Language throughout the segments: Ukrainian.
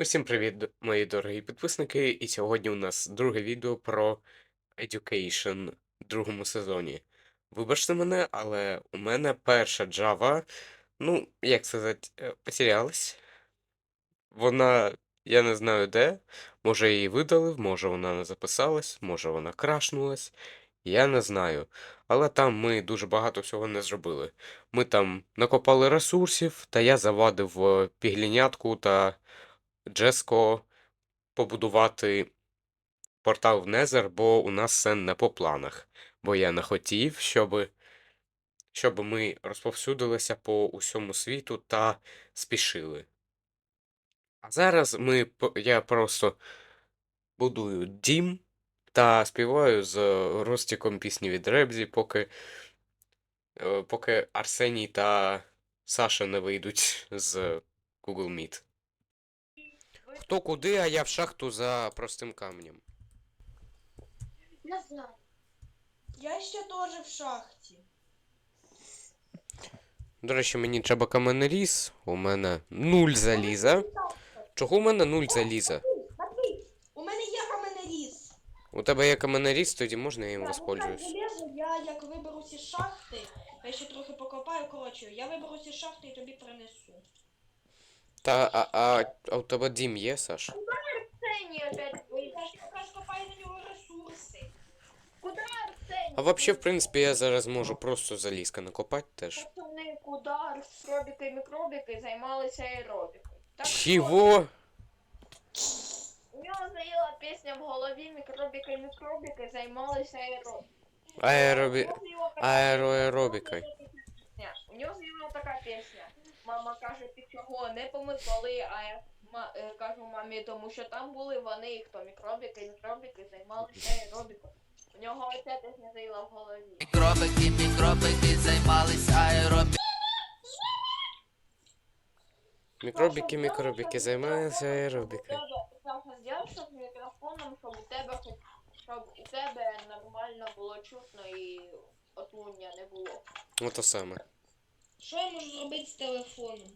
Усім привіт, мої дорогі підписники, і сьогодні у нас друге відео про Education в другому сезоні. Вибачте мене, але у мене перша Java, ну, як сказати, е, потерялась. Вона, я не знаю де, може її видалив, може вона не записалась, може вона крашнулась, я не знаю. Але там ми дуже багато всього не зробили. Ми там накопали ресурсів, та я завадив е, піглінятку та Джеско побудувати портал в Незер, бо у нас це не по планах. Бо я не хотів, щоб, щоб ми розповсюдилися по усьому світу та спішили. А зараз ми, я просто будую дім та співаю з Ростіком пісні від Ребзі, поки, е, поки Арсеній та Саша не вийдуть з Google Meet. Хто куди, а я в шахту за простим камнем. Я знаю. Я ще теж в шахті. До речі, мені треба каменеріз. У мене нуль заліза. Чого у мене нуль заліза? У мене є каменеріз. У тебе є каменеріз, тоді можна я їм воспользуюсь. ну, залізо Я як виберусь із шахти, я ще трохи покопаю, коротше, я виберусь із шахти і тобі принесу. Та, а, а, а у тебе дім є, Саш? Арсений опять вийшов. Куда Арсений? А вообще, в принципі, я зараз можу просто залізка накопати теж. Пацани, куди робіки і мікробіки займалися аеробікою. Так Чого? У нього заїла пісня в голові, мікробіки і мікробіки займалися аеробікою. Аеробі... Аероаеробікою. У нього заїла така пісня. Мама каже, ти чого не помикали, а я ма- е, кажу мамі, тому що там були вони, і хто мікробіки мікробіки займалися аеробікою. У нього оця пісня заїла в голові. Мікробики, мікробики займались аеробі... Мікробіки, мікробіки займаються аеробікою. Саша, зробив, щоб мікрофоном, щоб у тебе хоч щоб у тебе нормально було чутно і отлуння не було. Ну то саме. Що я можу зробити з телефоном?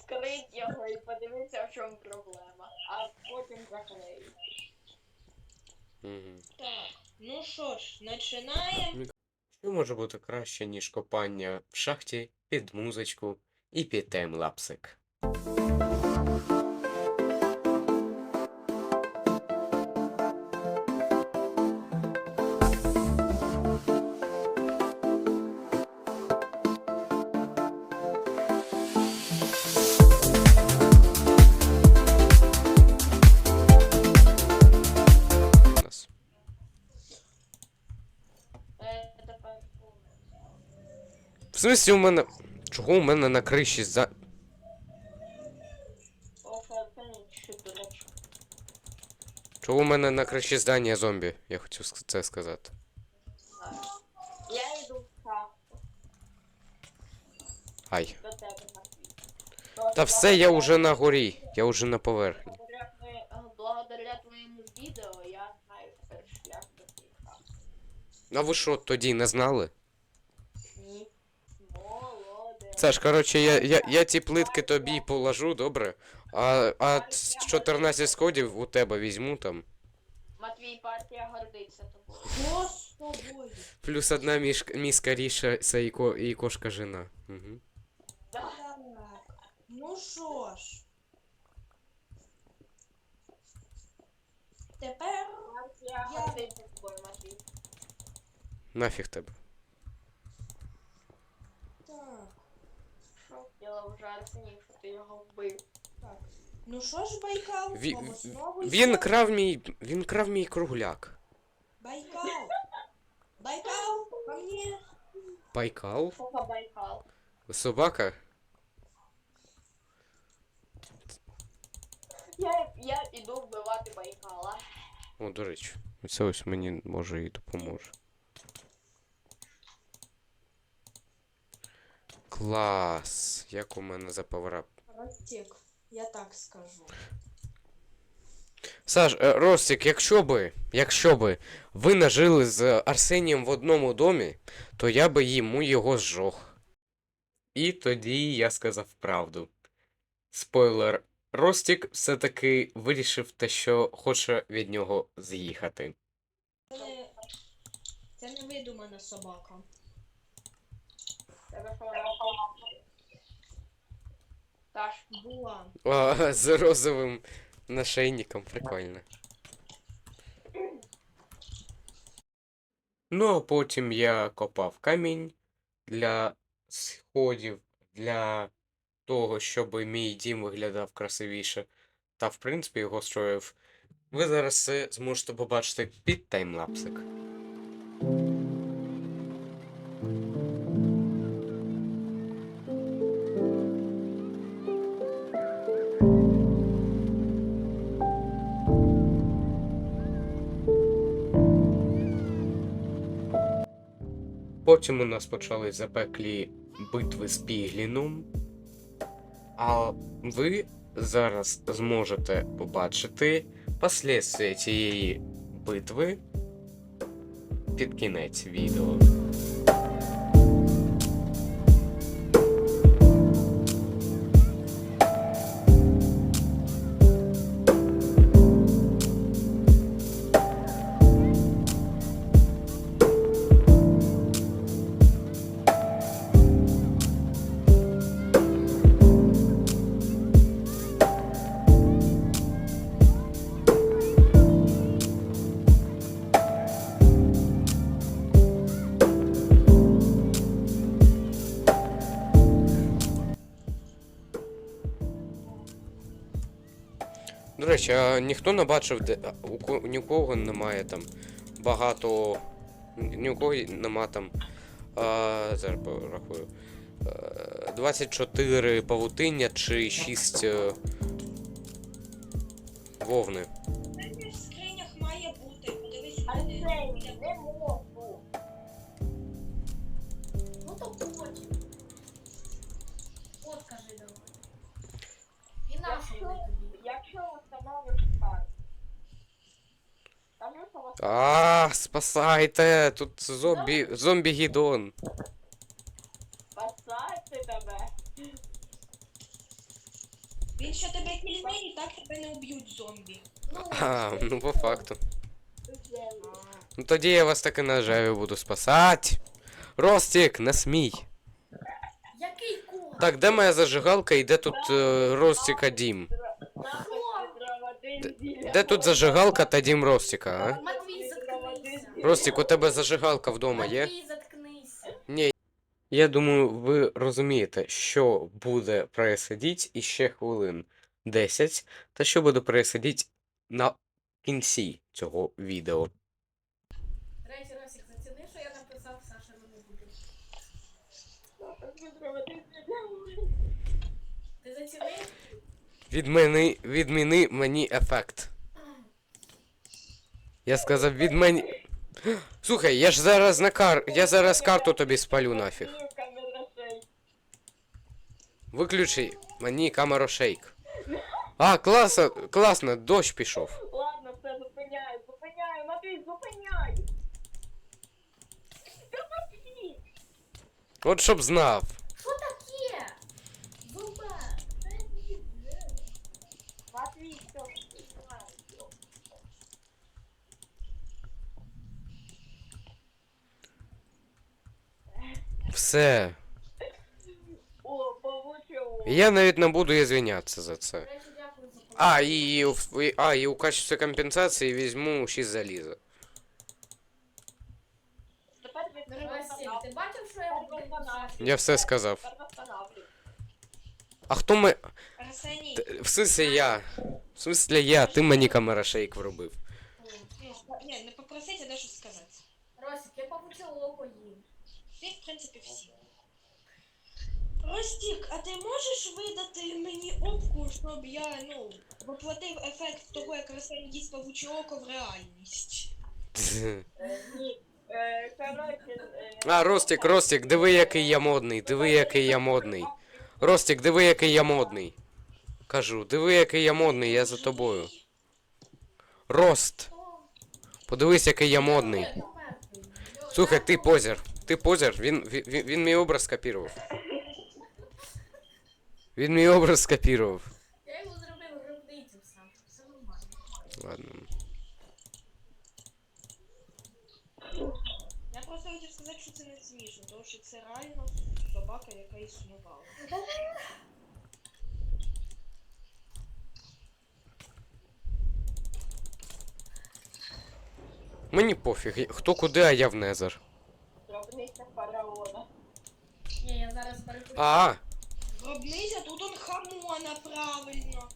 Скрить його і подивитися, в чому проблема. А потім заклеїть. Угу. Так, ну що ж, починаємо. Що може бути краще, ніж копання в шахті під музичку і під таймлапсик? Смысле у мене. Чого у мене на криші за. Чого у мене на криші здання зомбі? Я хотів це сказати. Я йду в шахту Ай. Та все, я уже на горі. Я уже на поверхні. Благодаря, твоєму відео я знаю тепер шлях до цієї шахти. А ви що, тоді не знали? Ні. Молодець. Саш, коротше, я, я, я ті плитки тобі положу, добре? А, а ц- 14 сходів у тебе візьму там. Матвій партія гордиться тобою. З тобою? Плюс одна мішка, міска ріша і, ко, і кошка жена. Угу. Так, ну що ж. Тепер Я- гордиться тобою, Матвій. Нафіг тебе. так. Що діло вже Арсеній, що ти його вбив. Так. Ну що ж, Байкал, Ві- обосновуйся. Він крав мій. Він крав мій кругляк. Байкал. Байкал, ко мне. Байкал? Що Байкал? Собака? Я, я іду вбивати Байкала. О, до речі, це ось мені може і допоможе. Клас! Як у мене за паверап. Ростик, я так скажу. Саш, е, Ростик, якщо би, якщо би ви не жили з Арсенієм в одному домі, то я би йому його зжог. І тоді я сказав правду. Спойлер. Ростік все-таки вирішив те, що хоче від нього з'їхати. Це не, це не видумана собака. Тебе? Та ж. Була. А, з розовим нашийником, прикольно. Ну, а потім я копав камінь для сходів, для того, щоб мій дім виглядав красивіше. Та, в принципі, його строїв. Ви зараз це зможете побачити під таймлапсик. Потім у нас почали запеклі битви з Пігліном. А ви зараз зможете побачити последствия цієї битви під кінець відео. Речі, а ніхто не бачив, де у ко- нікого немає там багато. Ні у кого нема там. А, зараз порахую. Е, 24 павутиння чи 6 е, вовни. Спасайте! Тут зомбі, зомбі гідон. спасати тебе. Він ще тебе кільне і так тебе не уб'ють зомбі. Ну, А, ну по факту. Ну тоді я вас таки на жаві буду спасати. Ростік, не смій. який код? Так, де моя зажигалка і де тут е, Ростіка дім? Де тут зажигалка та дім Ростіка, а? Ростік, у тебе зажигалка вдома є? Ні. Я думаю, ви розумієте, що буде происходити іще хвилин 10, та що буде происходити на кінці цього відео. Росік, заціни, що я написав Саша не. Ти зацінив? Відміни, відміни мені ефект. Я сказав, відмені. Слухай, я ж зараз на кар. Я зараз карту тобі спалю нафіг. Виключи мені камеру шейк. А, класно, класно, дощ пішов. Ладно, все, зупиняю, зупиняю, Матвій, зупиняй! От щоб знав. Що таке? Зуба. Матвій, все, зупиняю. Все. О, получилось. Я навіть не буду ізвинятися за це. А, і, в- і- а, і у качестві компенсації візьму 6 заліза. Ти бачив, що я? Я все сказав. А хто ми. Т- В смысле я. В смысле я, ти мені камера шейк вробив. ну, ні, не попросить, а даже сказати. Росік, я око їм. Ти, в принципі, всі. Ростік, а ти можеш видати мені опку, щоб я, ну, воплотив ефект того, як Арсеній їсть павуче око в реальність? А, Ростік, Ростік, диви, який я модний, диви, який я модний. Ростік, диви, який я модний. Кажу, диви, який я модний, я за тобою. Рост. Подивись, який я модний. Слухай, ти позер. Ти позер, він, він, він мій образ скопірував. Він мій образ скопірував. Я йому зробив гробницю сам. Все нормально. Ладно. Я просто хотів сказати, що це не смішно, тому що це реально собака, яка існувала. Мені пофіг, хто куди, а я в Незер. Фараона. Ні, я зараз переключу. А, Гробниця, тут он хамона, правильно.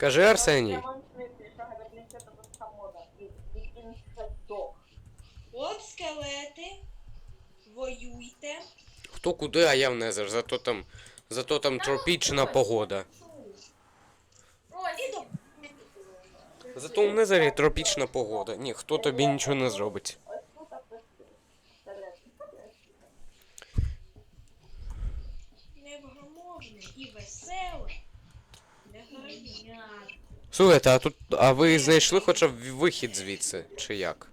скажи Арсеній. От скелети, воюйте. Хто куди, а я в Незер. Зато там. Зато там тропічна погода. Ось. Зато в Незері тропічна погода. Ні, хто тобі нічого не зробить. Слухайте, а тут. А ви знайшли хоча б вихід звідси, чи як?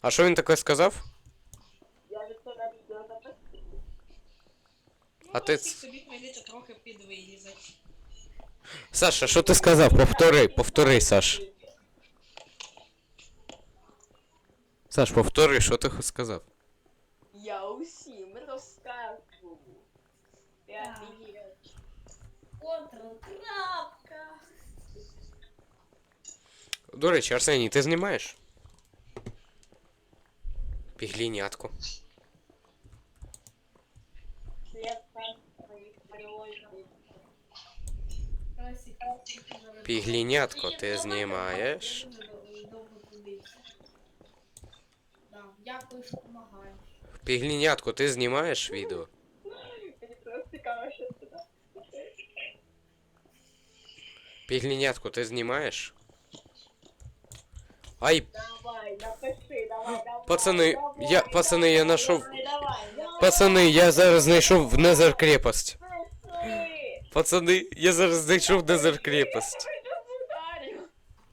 А що він таке сказав? А ти. Саша, що ти сказав? Повтори, повтори, Саш. Саш, повтори, що ти сказав? Я усім розкажу. Я офігію. Контрол. Крапка. До речі, Арсеній, ти знімаєш? Піглінятку. Піглінятко, ти знімаєш? дякую, що допомагаєш. Піглінятко, ти знімаєш відео? Піглінятко, ти знімаєш? Ай, Давай, напиши, давай, давай. Пацани, давай, я- пацани, я нашов- пацани, я зараз знайшов в Незер крепость. Пацани, я зараз знайшов Незер крепость. Я.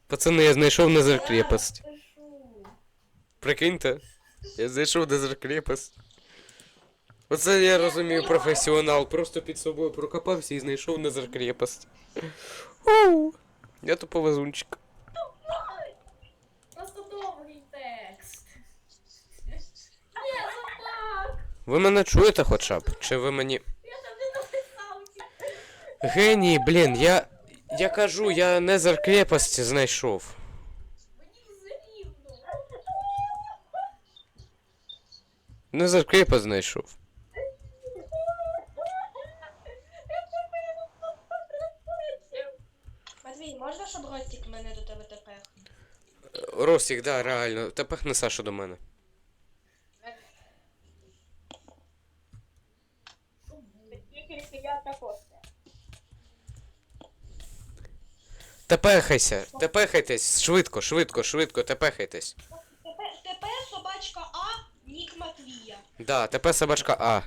Пацани, я знайшов Незер крепость. Прикиньте, я знайшов Незер крепость. Оце я розумію професіонал. Просто під собою прокопався і знайшов Незер крепость. Я тупо везунчик. Просто довгий текст. Ні, собак! Ви мене чуєте хоча б? Чи ви мені. Геній, блін, я. Я кажу, я Незер крепость знайшов. Незер крепость знайшов. Матвій, можна, щоб Ростік мене до тебе тепер? Ростік, да, реально. Тепер не Саша до мене. Тільки. Тепехайся, тепехайтесь, швидко, швидко, швидко, тепехайтесь. Тепер собачка А, нік Матвія. Да, тепер собачка А.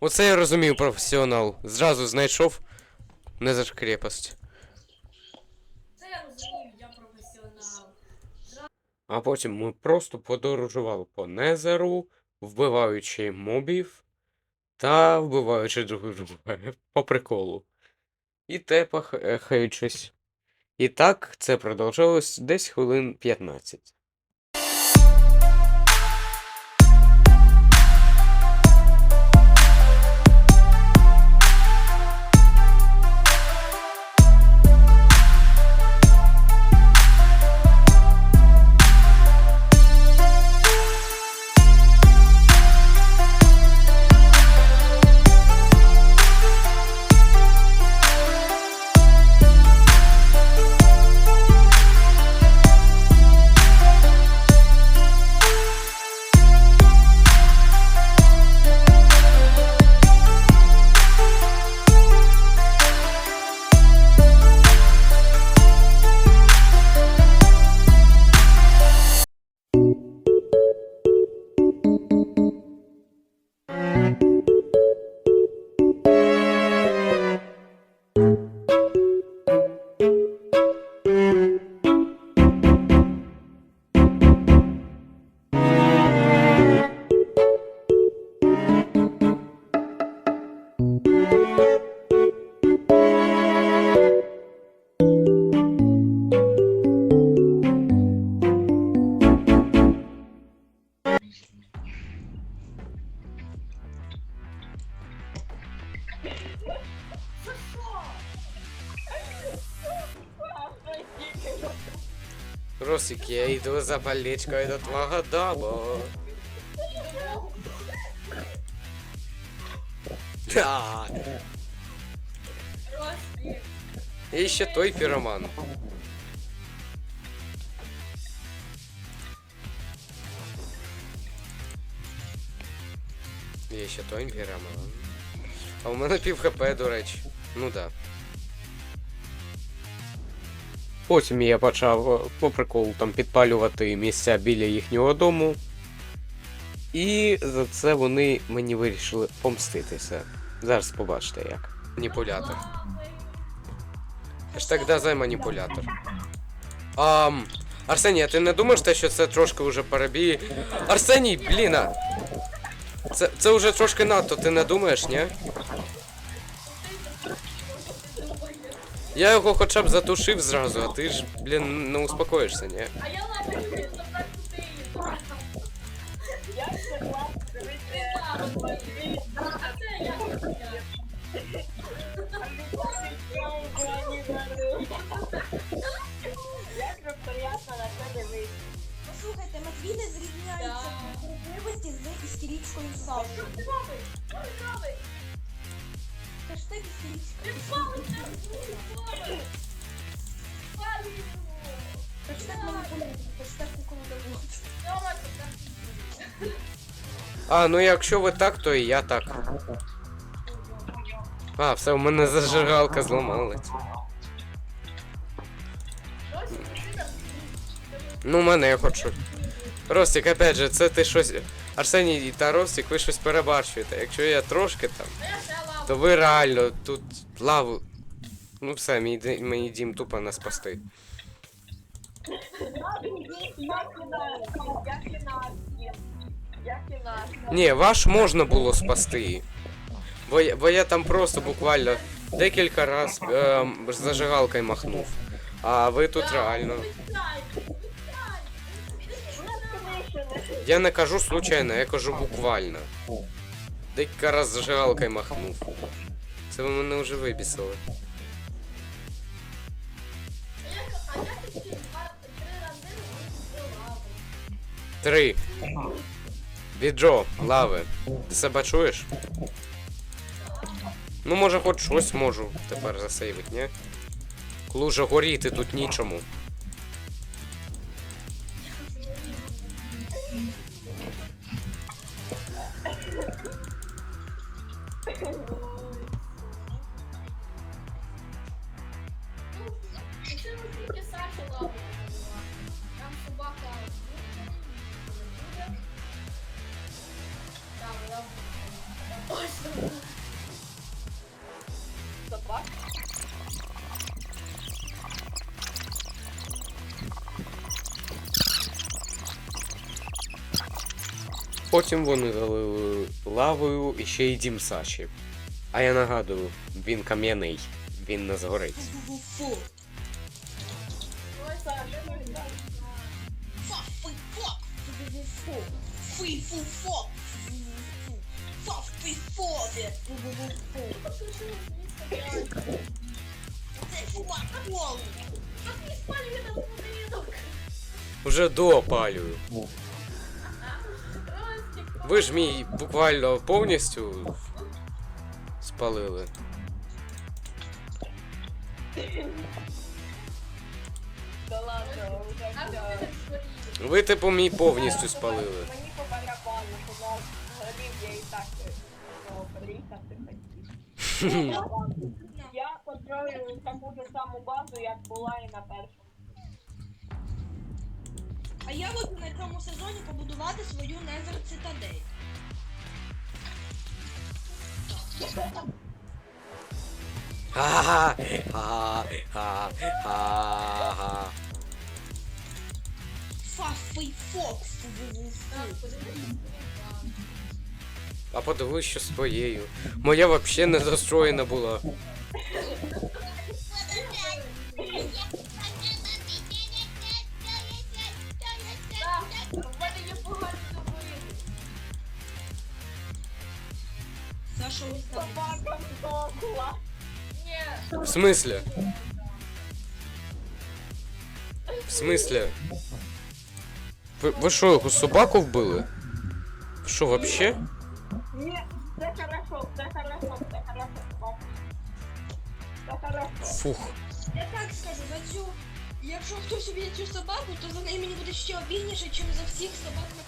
Оце я розумію, професіонал. Зразу знайшов Незер крепость. Це я розумію, я професіонал. А потім ми просто подорожували по Незеру, вбиваючи мобів та вбиваючи друг друга по приколу. І тепахаючись. І так це продовжилось десь хвилин 15. Русик, я иду за палічкою до твого дому. Да. І ще той піроман. І ще той піроман. А у мене пів хп, до речі. Ну да. Потім я почав е, по приколу там підпалювати місця біля їхнього дому. І за це вони мені вирішили помститися. Зараз побачите як. Маніпулятор. Аж так за маніпулятор. Ам. Арсеній, а ти не думаєш що це трошки вже парабії? Арсеній, бліна! Це, це вже трошки надто, ти не думаєш, ні? Я його хоча б затушив зразу, а ти ж, блін, не успокоїшся, ні? А я Не зрівняється Да. по з істеричкою Сашою. Що ти робиш? Що ти робиш? Хештег істеричка. Ти палиш на звук, Палі його. Хештег маніпулятор, хештег куколодовод. Сьома, ти так. А, ну якщо ви так, то і я так. А, все, у мене зажигалка зламалась. Ну, у мене я хочу. Ростик, опять же, це ти щось. Арсеній та Ростик, ви щось перебарщуєте. Якщо я трошки там, то ви реально тут лаву. Ну все, мій, мій дім тупо спасти. Нас, нас. Ні, ваш можна було спасти. Бо, я- бо я там просто буквально декілька раз е, зажигалкою махнув. А ви тут реально. Я не кажу случайно, я кажу буквально. Декілька раз зажигалкою махнув. Це ви мене вже вибісили. Три. Віджо, лави. Ти себе чуєш? Ну, може, хоч щось можу тепер засейвить, ні? Клуже горіти тут нічому. Потім вони залили лавою і ще й дім Саші. А я нагадую, він кам'яний, він не згорить. Фу-фу-фу. Ось Ви ж мій буквально повністю спалили. Да ладно, вже а все. Ви, типу, мій повністю спалили. Мені по барабану, що нас я і так ну, приїхати хотів. Я построю таку ж саму базу, як була і на першому. А я хочу на цьому сезоні побудувати свою Незер Цитадель. Ха-ха! Ха-ха! Подивись. А подивись, що з твоєю. Моя взагалі не застроєна була. Собака здохла. Ні, В смислі? В В смислі? Ви, ви що, його собаку вбили? Що, вообще? Ні, це хорошо, це хорошо, це хорошо. Це хорошо. Фух. Я так скажу, за цю. Якщо хтось уб'є цю собаку, то за неї мені буде ще обідніше, ніж за всіх собак на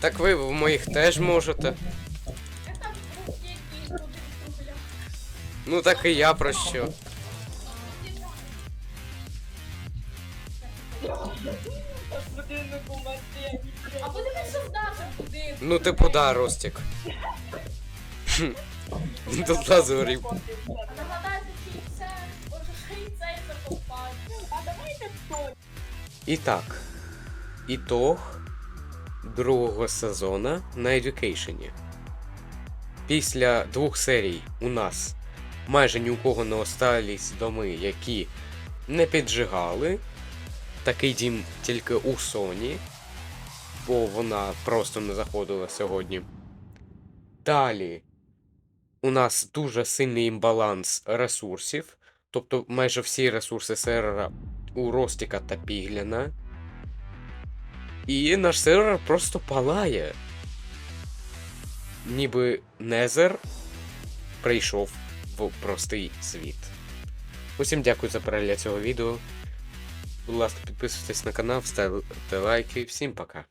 Так ви в моїх теж можете. Ну так і я про що. А подивися в будинку. Ну типу да, Ростік. Хм. Тут лазурів. Нагадайте, це, хто? І так. Ітог другого сезону на Education. Після двох серій у нас майже ні у кого не остались доми, які не піджигали. Такий дім тільки у Соні, бо вона просто не заходила сьогодні. Далі у нас дуже сильний імбаланс ресурсів, тобто майже всі ресурси сервера у Ростіка та Пігляна. І наш сервер просто палає. Ніби Незер прийшов в простий світ. Усім дякую за перегляд цього відео. Будь ласка, підписуйтесь на канал, ставте лайки. Всім пока.